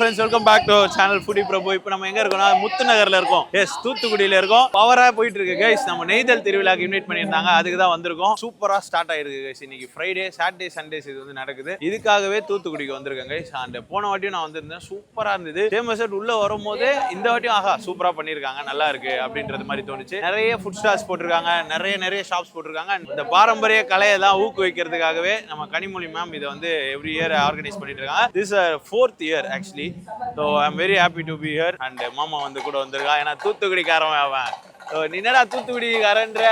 Friends welcome back to channel foodie Prabhu இப்போ நம்ம எங்கே இருக்கோம்னா முத்து நகரில் இருக்கோம். எஸ் தூத்துக்குடியில இருக்கோம். பவராக போயிட்டு இருக்கு கைஸ் நம்ம நெய்தல் திருவிழாக்கு இன்வைட் பண்ணியிருந்தாங்க. அதுக்கு தான் வந்திருக்கோம். சூப்பராக ஸ்டார்ட் ஆயிருக்கு கைஸ் இன்னைக்கு ஃப்ரைடே சாட்டர்டே சண்டேஸ் இது வந்து நடக்குது. இதுக்காகவே தூத்துக்குடிக்கு வந்திருக்கேன் கைஸ் அண்ட் போன வாட்டியும் நான் வந்திருந்தேன். சூப்பராக இருந்தது. ஃபேமஸ் உள்ளே வரும்போது இந்த வாட்டியும் ஆஹா சூப்பராக பண்ணியிருக்காங்க. நல்லா இருக்கு அப்படின்றது மாதிரி தோணுச்சு. நிறைய ஃபுட் ஸ்டால்ஸ் போட்டிருக்காங்க. நிறைய நிறைய ஷாப்ஸ் போட்டிருக்காங்க. இந்த பாரம்பரிய கலையை தான் ஊக்குவிக்கிறதுக்காகவே நம்ம கனிமொழி மேம் இதை வந்து எவ்ரி இயர் ஆர்கனைஸ் பண்ணிட்டு இருக்காங்க. This fourth year actually so I am very happy to be here and மாமா வந்து கூட வந்திருக்கான் ஏன்னா தூத்துக்குடிக்காரன் அவன். ஸோ நீ என்னடா தூத்துக்குடிக்காரன்ற?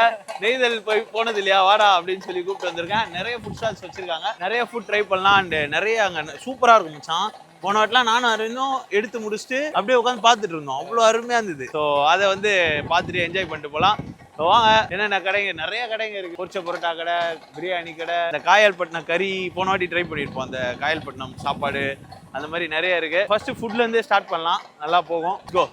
நெய்தல் போய் போனது இல்லையா வாடா அப்படின்னு சொல்லி கூப்பிட்டு வந்திருக்கேன் நிறைய ஃபுட் ஸ்டால்ஸ் வச்சிருக்காங்க. நிறைய ஃபுட் ட்ரை பண்ணலாம். அண்ட் நிறைய அங்கே சூப்பராக இருக்கும் மச்சான். போன வாட்டிலாம் நானும் அருந்தும் எடுத்து முடிச்சுட்டு அப்படியே உட்காந்து பார்த்துட்டு இருந்தோம். அவ்வளோ அருமையாக இருந்தது. ஸோ அதை வந்து பார்த்துட்டு என்ஜாய் பண்ணிட்டு போகலாம். வாங்க. என்னென்ன கடைங்க? நிறைய கடைங்க இருக்கு. பொரிச்ச பரோட்டா கடை பிரியாணி கடை இந்த காயல்பட்டினம் கறி போன வாட்டி ட்ரை பண்ணியிருப்போம். அந்த காயல்பட்டினம் சாப்பாடு அந்த மாதிரி நிறைய இருக்கு. ஃபர்ஸ்ட் ஃபுட்ல இருந்தே ஸ்டார்ட் பண்ணலாம். நல்லா போகும். கோ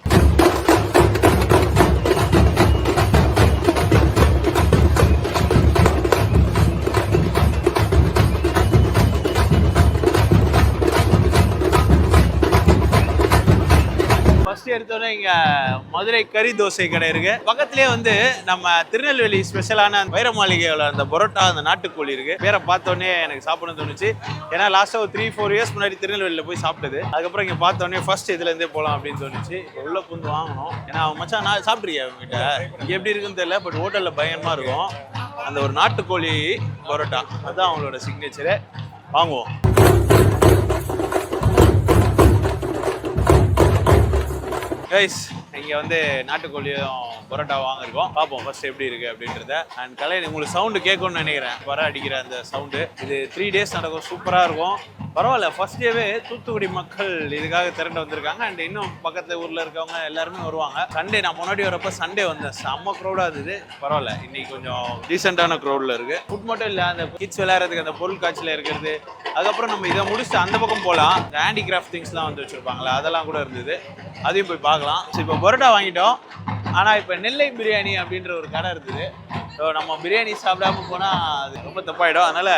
எடுத்தோன்னே இங்க மதுரை கறி தோசை கடை இருக்கு. பக்கத்துலேயே வந்து நம்ம திருநெல்வேலி ஸ்பெஷலான வைர மாளிகையோட அந்த பரோட்டா அந்த நாட்டுக்கோழி இருக்கு. பேரை பார்த்தோன்னே எனக்கு சாப்பிடணும்னு தோணுச்சு. ஏன்னா லாஸ்ட்டாக ஒரு த்ரீ ஃபோர் இயர்ஸ் முன்னாடி திருநெல்வேலியில் போய் சாப்பிட்டது. அதுக்கப்புறம் இங்கே பார்த்தோன்னே ஃபர்ஸ்ட் இதுல இருந்தே போகலாம் அப்படின்னு தோணுச்சு. உள்ள புந்து வாங்கணும். ஏன்னா அவன் மச்சான் நான் சாப்பிட்ருக்கேன் அவங்ககிட்ட இங்கே எப்படி இருக்குன்னு தெரியல பட் ஹோட்டலில் பயங்கரமா இருக்கும். அந்த ஒரு நாட்டுக்கோழி பரோட்டா அதுதான் அவங்களோட சிக்னேச்சரு வாங்குவோம். கைஸ் இங்கே வந்து நாட்டுக்கோழியும் பரோட்டா வாங்கிருக்கோம் பார்ப்போம் ஃபர்ஸ்ட் எப்படி இருக்குது அப்படின்றத. அண்ட் கலை உங்களுக்கு சவுண்டு கேட்கணும்னு நினைக்கிறேன். வர அடிக்கிற அந்த சவுண்டு இது த்ரீ டேஸ் நடக்கும். சூப்பராக இருக்கும். பரவாயில்ல ஃபர்ஸ்ட் டேவே தூத்துக்குடி மக்கள் இதுக்காக திரண்டு வந்திருக்காங்க. அண்ட் இன்னும் பக்கத்து ஊரில் இருக்கவங்க எல்லாருமே வருவாங்க. சண்டே நான் முன்னாடி வரப்போ சண்டே வந்தேன். செம்ம க்ரௌடாக இருந்தது. பரவாயில்ல இன்னைக்கு கொஞ்சம் டீசெண்டான க்ரௌடில் இருக்கு. ஃபுட் மட்டும் இல்லை அந்த கிட்ஸ் விளையாடுறதுக்கு அந்த பொருள் காட்சியில் இருக்கிறது. அதுக்கப்புறம் நம்ம இதை முடிச்சுட்டு அந்த பக்கம் போகலாம் இந்த ஹேண்டிகிராஃப்ட் திங்ஸ்லாம் வந்து வச்சுருப்பாங்களே அதெல்லாம் கூட இருந்தது. அதையும் போய் பார்க்கலாம். ஸோ இப்போ பரோட்டா வாங்கிட்டோம். ஆனால் இப்போ நெல்லை பிரியாணி அப்படின்ற ஒரு கடை இருக்குது ஸோ நம்ம பிரியாணி சாப்பிடாம போனால் அது ரொம்ப தப்பாயிடும். அதனால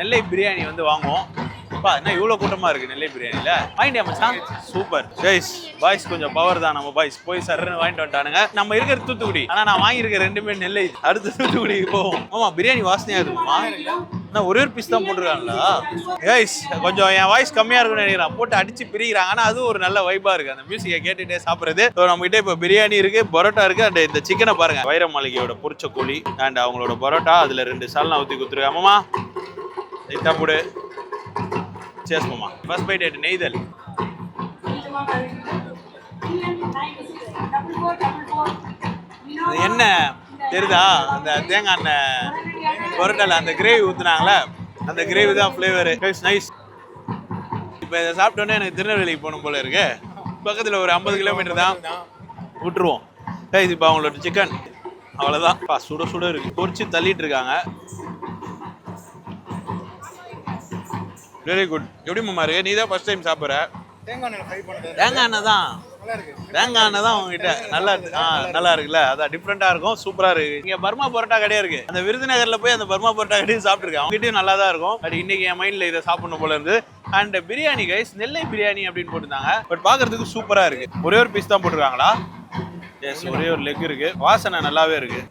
நெல்லை பிரியாணி வந்து வாங்குவோம். அப்பா என்ன இவ்வளோ கூட்டமாக இருக்குது நெல்லை பிரியாணியில் வாங்கிட்டியா மச்சான். சூப்பர். கைஸ் பாய்ஸ் கொஞ்சம் பவர் தான். நம்ம பாய்ஸ் போய் சர்ன்னு வாங்கிட்டு வந்துட்டானுங்க. நம்ம இருக்கிறது தூத்துக்குடி. ஆனால் நான் வாங்கியிருக்க ரெண்டுமே நெல்லை. அடுத்து தூத்துக்குடிக்கு போவோம். ஆமாம் பிரியாணி வாசனையாக இருக்குமா என்ன ஒரே ஒரு பீஸ் தான் போட்டிருக்காங்களா? கைஸ் கொஞ்சம் என் வாய்ஸ் கம்மியாக இருக்கும்னு நினைக்கிறேன். போட்டு அடிச்சு பிரிக்கிறாங்க. ஆனால் அது ஒரு நல்ல வைப்பாக இருக்குது அந்த மியூசிக்கை கேட்டுகிட்டே சாப்பிட்றது. ஸோ நம்மகிட்ட இப்போ பிரியாணி இருக்குது பரோட்டா இருக்குது அண்ட் இந்த சிக்கனை பாருங்க. வைர மாளிகையோட பொரிச்ச கோழி அண்ட் அவங்களோட பரோட்டா. அதில் ரெண்டு சால்னா ஊற்றி கொடுத்துருக்காங்க. அம்மாமா லைட்டாக போடு. ஃபர்ஸ்ட் பைட் எட்டு நெய்தல் அது என்ன தெரியுதா அந்த தேங்காய் எண்ணெய் பரோட்டால அந்த கிரேவி ஊத்துனாங்களே அந்த கிரேவி தான் ஃப்ளேவர் நைஸ் இப்போ இதை சாப்பிட்டோன்னே எனக்கு திருநெல்வேலிக்கு போகணும் போல இருக்கு. பக்கத்தில் ஒரு ஐம்பது கிலோமீட்டர் தான். விட்டுருவோம். இது இப்போ அவங்களோட சிக்கன் அவ்வளோதான் பா சுட சுட இருக்கு. பொரிச்சு தள்ளிட்டு இருக்காங்க. வெரி குட் எப்படி மாமா இருக்கு நீ தான் ஃபர்ஸ்ட் டைம் சாப்பிட்ற? தேங்காய் எண்ணெய் தான் நல்லா இருக்கு தேங்காய் எண்ணெய் தான் உங்ககிட்ட நல்லா இருக்கு. ஆ நல்லா இருக்குல்ல? அதான் டிஃப்ரெண்ட்டாக இருக்கும். சூப்பராக இருக்கு. இங்கே பர்மா பரோட்டா கடையாக இருக்கு. அந்த விருதுநகரில் போய் அந்த பர்மா பரோட்டா கடையும் சாப்பிட்ருக்கேன் அவங்ககிட்டயும் நல்லா தான் இருக்கும். பட் இன்னைக்கு என் மைண்டில் இதை சாப்பிடணும் போல இருந்து. அண்ட் பிரியாணி கைஸ் நெல்லை பிரியாணி அப்படின்னு போட்டிருந்தாங்க. பட் பார்க்கறதுக்கு சூப்பராக இருக்கு. ஒரே ஒரு பீஸ் தான் போட்டிருக்காங்களா? எஸ் ஒரே ஒரு லெக் இருக்கு. வாசனை நல்லாவே இருக்கு.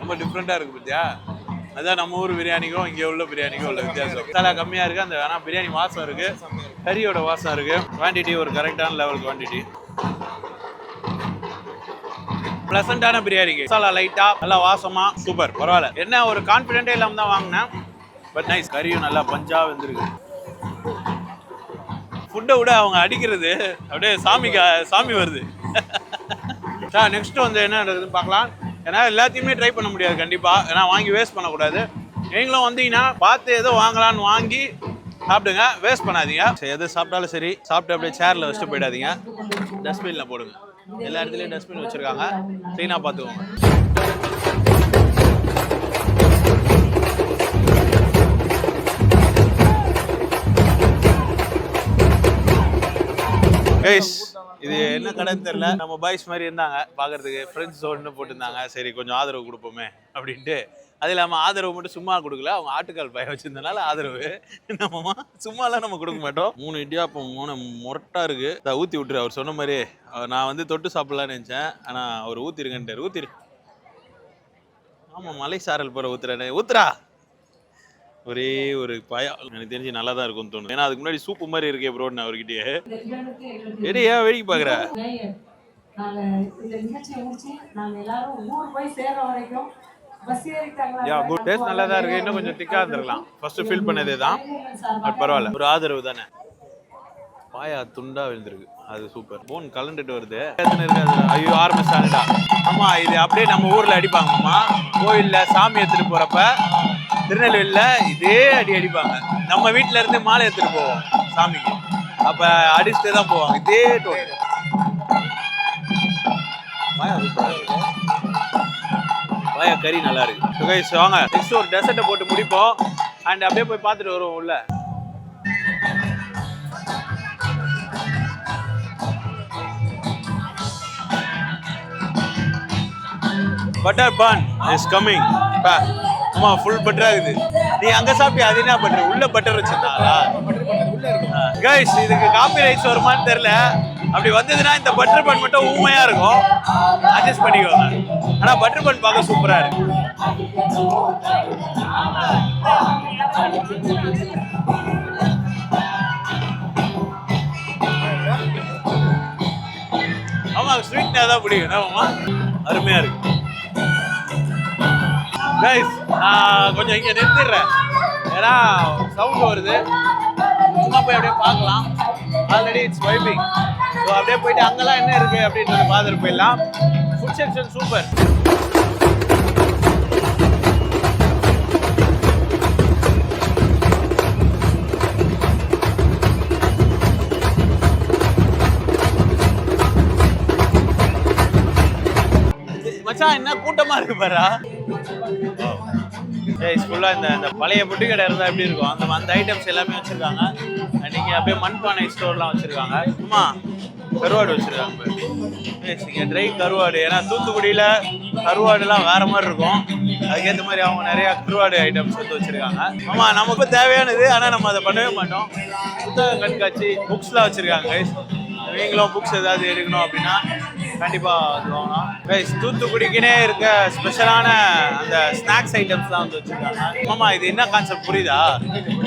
ரொம்ப டிஃப்ரெண்ட்டாக இருக்கு பத்தியா? அதான் நம்ம ஊர் பிரியாணிக்கும் இங்கே உள்ள பிரியாணிக்கும் உள்ள வித்தியாசம். மசாலா கம்மியாக இருக்குது அந்த வேணா பிரியாணி வாசம் இருக்குது கறியோட வாசம் இருக்குது குவான்டிட்டி ஒரு கரெக்டான லெவல் குவான்டிட்டி ப்ளசண்டான பிரியாணிக்கு மசாலா லைட்டாக நல்லா வாசமாக சூப்பர் பரவாயில்ல. என்ன ஒரு கான்ஃபிடென்ட்டே இல்லாமல் தான் வாங்கினேன். பட் நைஸ் கறியும் நல்லா பஞ்சாக வெந்திருக்கு. ஃபுட்டை விட அவங்க அடிக்கிறது அப்படியே சாமிக்கு சாமி வருது. சார் நெக்ஸ்ட் வந்து என்ன நடக்குதுன்னு பார்க்கலாம். ஏன்னா எல்லாத்தையுமே ட்ரை பண்ண முடியாது கண்டிப்பாக ஏன்னா வாங்கி வேஸ்ட் பண்ணக்கூடாது. நீங்களும் வந்தீங்கன்னா பார்த்து ஏதோ வாங்கலாம்னு வாங்கி சாப்பிடுங்க. வேஸ்ட் பண்ணாதீங்க. சரி எது சாப்பிட்டாலும் சரி. சாப்பிட்டு அப்படியே சேரில் வச்சுட்டு போயிடாதீங்க. டஸ்ட்பினில் போடுங்க. எல்லா இடத்துலையும் டஸ்ட்பின் வச்சுருக்காங்க. க்ளீனாக பார்த்துக்கோங்க. கைஸ் இது என்ன கடைன்னு தெரியல. நம்ம பாய்ஸ் மாதிரி இருந்தாங்க. பார்க்கறதுக்கு ஃப்ரெண்ட்ஸ் ஒன்று போட்டிருந்தாங்க. சரி கொஞ்சம் ஆதரவு கொடுப்போமே அப்படின்ட்டு. அது இல்லாமல் ஆதரவு மட்டும் சும்மா கொடுக்கல. அவங்க ஆட்டுக்கால் பய வச்சிருந்தனால ஆதரவு. நம்மமா சும்மாலாம் நம்ம கொடுக்க மாட்டோம். மூணு இடியாப்பம் மூணு முரட்டா இருக்கு. அதை ஊற்றி விட்டுரு. அவர் சொன்ன மாதிரி நான் வந்து தொட்டு சாப்பிடலாம்னு நினச்சேன். ஆனால் அவர் ஊற்றிருங்கன்ட்டார் ஊற்றிரு ஆமாம் மலை சாரல் போகிற ஊத்துறேனே ஊத்துறா. ஒரே ஒரு பயம் எனக்கு தெரிஞ்சு நல்லா தான் இருக்கும்னு தோணும் ஏன்னா அதுக்கு முன்னாடி சூப்பு மாதிரி இருக்கே ப்ரோ நான் அவர்கிட்டயே. எடி ஏன் வேடிக்கை பார்க்குற? யா குட் டேஸ்ட் நல்லா தான் இருக்கு. இன்னும் கொஞ்சம் திக்கா இருந்திருக்கலாம். ஃபர்ஸ்ட் ஃபீல் பண்ணதே தான். பட் பரவாயில்ல. ஒரு ஆதரவு தானே. பாயா துண்டா விழுந்திருக்கு. அது சூப்பர் போன் கலண்டுட்டு வருது. எத்தனை இருக்கு ஐயோ ஆரம்பிச்சானுடா ஆமா இது அப்படியே நம்ம ஊர்ல அடிப்பாங்கம்மா கோயில்ல சாமி எடுத்துட்டு போறப்ப திருநெல்வேலியில் இதே அடி அடிப்பாங்க. நம்ம வீட்டில இருந்து மாலை எடுத்துட்டு போவோம் சாமிக்கு. அப்ப அடிச்சுட்டு தான் போவாங்க. இதே டோன் பாயா கறி நல்லா இருக்கு. சுகேஷ் வாங்க. நெக்ஸ்ட் ஒரு டெசர்ட்டை போட்டு முடிப்போம். அண்ட் அப்படியே போய் பார்த்துட்டு வருவோம் உள்ள. பட்டர் பான் இஸ் கம்மிங் ஆமா ஃபுல் பட்டரா இருக்குது. நீ அங்க சாப்பிட்டு அது என்ன பட்டர் உள்ள பட்டர் வச்சிருந்தாங்களா? கைஸ் இதுக்கு காப்பி ரைட்ஸ் வருமான்னு தெரியல. அப்படி வந்ததுன்னா இந்த பட்டர் பன் மட்டும் ஊமையா இருக்கும். அட்ஜஸ்ட் பண்ணிக்கோங்க. ஆனா பட்டர் பன் பார்க்க சூப்பரா இருக்கு. ஆமா ஸ்வீட்னா தான் பிடிக்கும். அருமையா இருக்கு. கைஸ் நான் கொஞ்சம் இங்கே நிறுத்திடுறேன். ஏன்னா சவுண்ட் வருது. சும்மா போய் அப்படியே பார்க்கலாம். ஆல்ரெடி இட்ஸ் வைபிங் ஸோ அப்படியே போயிட்டு அங்கெல்லாம் என்ன இருக்கு அப்படின்றத பார்த்துட்டு போயிடலாம். ஃபுட் செக்ஷன் சூப்பர் மச்சான் என்ன கூட்டமா இருக்கு பாரா? ஏய் ஃபுல்லாக இந்த இந்த பழைய புட்டு கடை இருந்தால் எப்படி இருக்கும்? அந்த அந்த ஐட்டம்ஸ் எல்லாமே வச்சிருக்காங்க. நீங்கள் அப்படியே மண்பானை ஸ்டோர்லாம் வச்சுருக்காங்க. சும்மா கருவாடு வச்சுருக்காங்க பாரு. ஏய், ட்ரை கருவாடு. ஏன்னா தூத்துக்குடியில் கருவாடுலாம் வேறு மாதிரி இருக்கும். அதுக்கேற்ற மாதிரி அவங்க நிறையா கருவாடு ஐட்டம்ஸ் வந்து வச்சுருக்காங்க. ஆமாம் நமக்கு தேவையானது ஆனால் நம்ம அதை பண்ணவே மாட்டோம். புத்தக கண்காட்சி புக்ஸ்லாம் வச்சுருக்காங்க நீங்களும் புக்ஸ் ஏதாவது எடுக்கணும் அப்படின்னா கண்டிப்பா அது வாங்கலாம் கைஸ் தூத்துக்குடிக்குனே இருக்க ஸ்பெஷலான அந்த ஸ்நாக்ஸ் ஐட்டம்ஸ்லாம் வந்து வச்சிருக்காங்க. ஆமா இது என்ன கான்செப்ட் புரியுதா?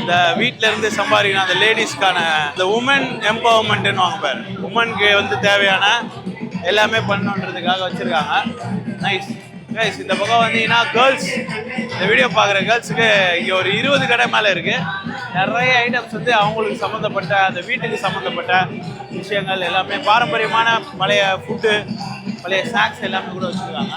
இந்த வீட்ல இருந்து சம்பாதிக்கணும் அந்த லேடிஸ்க்கான இந்த உமன் எம்பவர்மெண்ட்னு வாங்க பாரு. உமனுக்கு வந்து தேவையான எல்லாமே பண்ணணுன்றதுக்காக வச்சிருக்காங்க. நைஸ் கைஸ் இந்த பக்கம் வந்தீங்கன்னா கேர்ள்ஸ் இந்த வீடியோ பார்க்குற கேர்ள்ஸுக்கு இங்கே ஒரு இருபது கடை மேலே இருக்குது நிறைய ஐட்டம்ஸ் வந்து அவங்களுக்கு சம்மந்தப்பட்ட அந்த வீட்டுக்கு சம்மந்தப்பட்ட விஷயங்கள் எல்லாமே. பாரம்பரியமான பழைய ஃபுட்டு பழைய ஸ்நாக்ஸ் எல்லாமே கூட வச்சிருக்காங்க.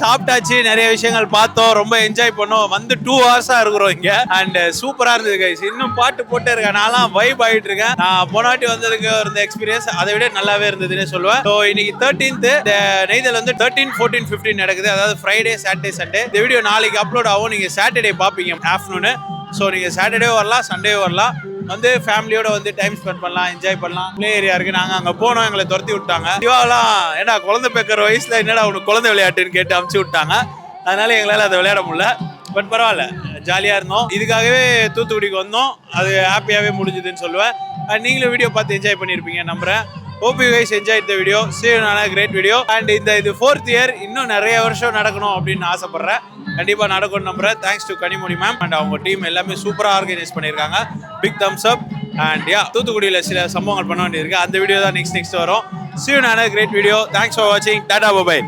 சாப்பிட்டாச்சு நிறைய விஷயங்கள் பார்த்தோம் ரொம்ப என்ஜாய் பண்ணோம். வந்து டூ ஹவர்ஸாக இருக்கிறோம் இங்கே. அண்ட் சூப்பராக இருந்தது கைஸ் இன்னும் பாட்டு போட்டே இருக்கேன். நான்லாம் வைப் ஆகிட்டு இருக்கேன். நான் போனாட்டி வந்ததுக்கு இருந்த எக்ஸ்பீரியன்ஸ் அதை விட நல்லாவே இருந்ததுன்னு சொல்லுவேன். ஸோ இன்னைக்கு தேர்ட்டீன்த் இந்த நெய்தல் வந்து தேர்ட்டீன் ஃபோர்டீன் ஃபிஃப்டீன் நடக்குது. அதாவது ஃப்ரைடே சாட்டர்டே சண்டே இந்த வீடியோ நாளைக்கு அப்லோட் ஆகும். நீங்கள் சாட்டர்டே பார்ப்பீங்க. ஆஃப்டர்நூனு ஸோ நீங்கள் சாட்டர்டே வரலாம் சண்டே வரலாம். வந்து ஃபேமிலியோட வந்து டைம் ஸ்பெண்ட் பண்ணலாம் என்ஜாய் பண்ணலாம். பிளே ஏரியா இருக்கு. நாங்கள் அங்கே போனோம் எங்களை துரத்தி விட்டாங்க. சிவாலாம் ஏன்னா குழந்தை பேக்கிற வயசுல என்னடா உனக்கு குழந்தை விளையாட்டுன்னு கேட்டு அமுச்சு விட்டாங்க. அதனால எங்களால் அதை விளையாட முடியல. பட் பரவாயில்ல ஜாலியாக இருந்தோம். இதுக்காகவே தூத்துக்குடிக்கு வந்தோம். அது ஹாப்பியாகவே முடிஞ்சுதுன்னு சொல்லுவேன். நீங்களும் வீடியோ பார்த்து என்ஜாய் பண்ணியிருப்பீங்க நம்புறேன். ஹோப் யூ கைஸ் என்ஜாய் இந்த வீடியோ சீனான கிரேட் வீடியோ அண்ட் இந்த இது ஃபோர்த் இயர் இன்னும் நிறைய வருஷம் நடக்கணும் அப்படின்னு ஆசைப்பட்றேன். கண்டிப்பாக நடக்கும்னு நம்புறேன். Thanks to Kanimozhi ma'am and அவங்க டீம் எல்லாமே சூப்பராக ஆர்கனைஸ் பண்ணியிருக்காங்க. Big thumbs up and ya தூத்துக்குடியில் சில சம்பவங்கள் பண்ண வேண்டியிருக்கு. அந்த வீடியோ தான் நெக்ஸ்ட் நெக்ஸ்ட் வரும். சீனான கிரேட் வீடியோ தேங்க்ஸ் ஃபார் வாட்சிங் டாடா மொபைல்